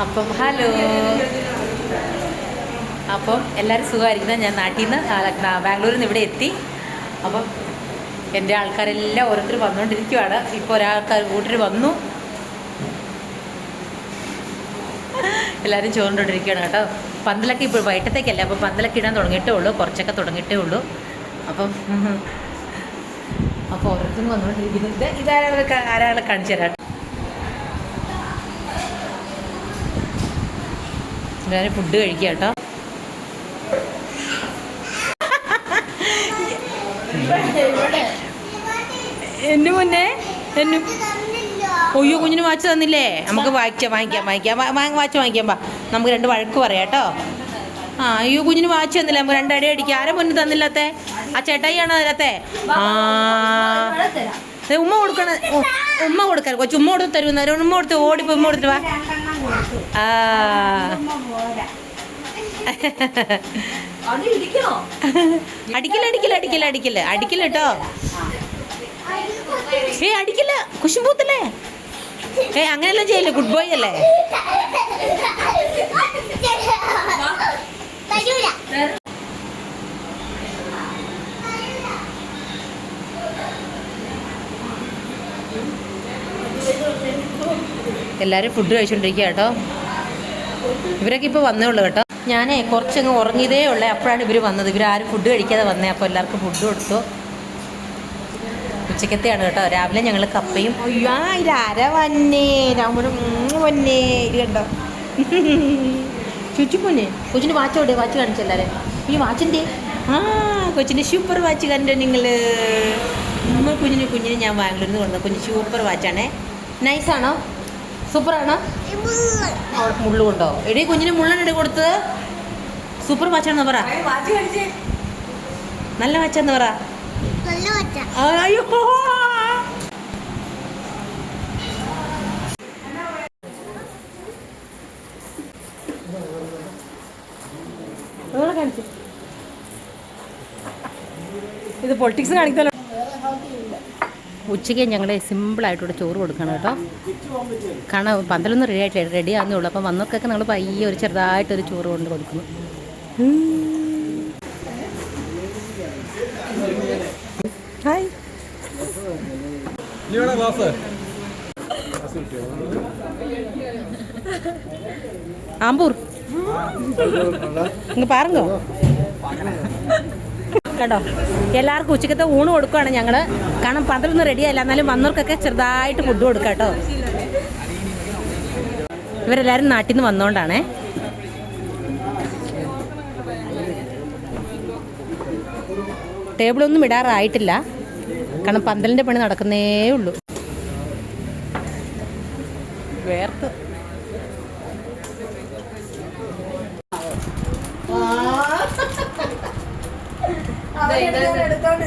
അപ്പം ഹലോ. അപ്പം എല്ലാവരും സുഖമായിരിക്കുന്നത് ഞാൻ നാട്ടിൽ നിന്ന് ബാംഗ്ലൂരിൽ നിന്ന് ഇവിടെ എത്തി. അപ്പം എന്റെ ആൾക്കാരെല്ലാം ഓരോരുത്തർ വന്നുകൊണ്ടിരിക്കുവാണ്. ഇപ്പോൾ ഒരാൾക്കാർ കൂട്ടർ വന്നു. എല്ലാവരും ചോറിന്റെ കേട്ടോ. പന്തലൊക്കെ ഇപ്പോൾ വൈകിട്ടത്തേക്കല്ല? അപ്പം പന്തലൊക്കെ ഇടാൻ തുടങ്ങിയിട്ടേ ഉള്ളൂ. കുറച്ചൊക്കെ തുടങ്ങിയിട്ടേ ഉള്ളൂ. അപ്പം അപ്പോൾ ഓരോരുത്തരും വന്നുകൊണ്ടിരിക്കുന്നത് ഇത് ഇതാരാളെ ആരാളെ കാണിച്ചു തരാം. എല്ലാവരും ഫുഡ് കഴിക്കുക കേട്ടോ. എന്നു മുന്നേ എന്നു. ഒയ്യോ കുഞ്ഞിന് വാച്ച് തന്നില്ലേ? നമുക്ക് വായിക്കാം വാങ്ങിക്കാം വാങ്ങിക്കാം. വാങ്ങ വാച്ച് വാങ്ങിക്കാം ബാ നമുക്ക് രണ്ട് വഴക്ക് പറയാം കേട്ടോ. ആ അയ്യോ കുഞ്ഞിന് വാച്ച് തന്നില്ല. നമുക്ക് രണ്ട് അടി അടിക്കാം. ആരെ മുന്നിൽ തന്നില്ലാത്തേ? ആ ചേട്ടായിയാണോ തരാത്തേ? ആ. ഉമ്മ കൊടുക്കണ ഉമ്മ കൊടുക്കാൻ. കൊച്ചു ഉമ്മ കൊടുത്ത് തരുന്ന ഉമ്മ കൊടുത്ത് ഓടിപ്പോ ഉമ്മ കൊടുത്തിട്ട് വാ. അടിക്കില്ല അടിക്കില്ല അടിക്കില്ല അടിക്കില്ല അടിക്കില്ല കേട്ടോ. ഏ അടിക്കില്ല കുശുമ്പൂത്തല്ലേ ഏ അങ്ങനെയല്ല ചെയ്യല്ലേ? ഗുഡ് ബോയ് അല്ലേ? എല്ലാവരും ഫുഡ് കഴിച്ചുകൊണ്ടിരിക്കുക കേട്ടോ. ഇവരൊക്കെ ഇപ്പോൾ വന്നേ ഉള്ളൂ കേട്ടോ. ഞാനേ കുറച്ചങ്ങ് ഉറങ്ങിയതേ ഉള്ളേ അപ്പോഴാണ് ഇവർ വന്നത്. ഇവരാരും ഫുഡ് കഴിക്കാതെ വന്നേ അപ്പോൾ എല്ലാവർക്കും ഫുഡ് കൊടുത്തു. ഉച്ചക്കത്തെയാണ് കേട്ടോ. രാവിലെ ഞങ്ങൾ കപ്പയും ഇതാര വന്നേ? രാമന് വന്നേ. കൊച്ചിന് വാച്ച് എവിടെ? വാച്ച് കാണിച്ചല്ലേ ഈ വാച്ചിന്റെ ആ കൊച്ചിന്റെ സൂപ്പർ വാച്ച് കണ്ടോ നിങ്ങൾ നമ്മൾ കുഞ്ഞിന് കുഞ്ഞിന് ഞാൻ ബാംഗ്ലൂരിൽ നിന്ന് കൊണ്ടുവന്നു കുഞ്ഞ് സൂപ്പർ വാച്ചാണേ നൈസാണോ സൂപ്പറാണോ. അവിടെ മുള്ളു. കൊണ്ടോ എടി കുഞ്ഞിന് മുള്ളാണ് എടി കൊടുത്തത്. സൂപ്പർ വാച്ചാണെന്ന് പറ. നല്ല വാച്ചാന്ന് പറ. അയ്യോ. ഇത് പൊളിറ്റിക്സ് കാണിക്കാലോ ഉച്ചയ്ക്ക് ഞങ്ങൾ സിമ്പിളായിട്ടൂടെ ചോറ് കൊടുക്കണം കേട്ടോ. കാരണം പന്തലൊന്നും റെഡി ആയിട്ടില്ല റെഡി ആകുന്നേ ഉള്ളൂ. അപ്പം വന്നവർക്കൊക്കെ നമ്മൾ പയ്യെ ഒരു ചെറുതായിട്ടൊരു ചോറ് കൊണ്ട് കൊടുക്കുന്നു. ഹായ് ആമ്പൂർ. ഇങ്ങ് പാരുങ്ങോ കേട്ടോ. എല്ലാവർക്കും ഉച്ചക്കത്തെ ഊണ് കൊടുക്കുകയാണ് ഞങ്ങൾ കാരണം പന്ത്രണ്ട് റെഡിയല്ല എന്നാലും വന്നവർക്കൊക്കെ ചെറുതായിട്ട് ഫുഡ് കൊടുക്കാം കേട്ടോ. ഇവരെല്ലാവരും നാട്ടിൽ നിന്ന് വന്നോണ്ടാണേ. ടേബിളൊന്നും ഇടാറായിട്ടില്ല. കാരണം പന്തലിന്റെ പണി നടക്കുന്നേ ഉള്ളൂ. വേർത്ത്. എടുത്തോണ്ട്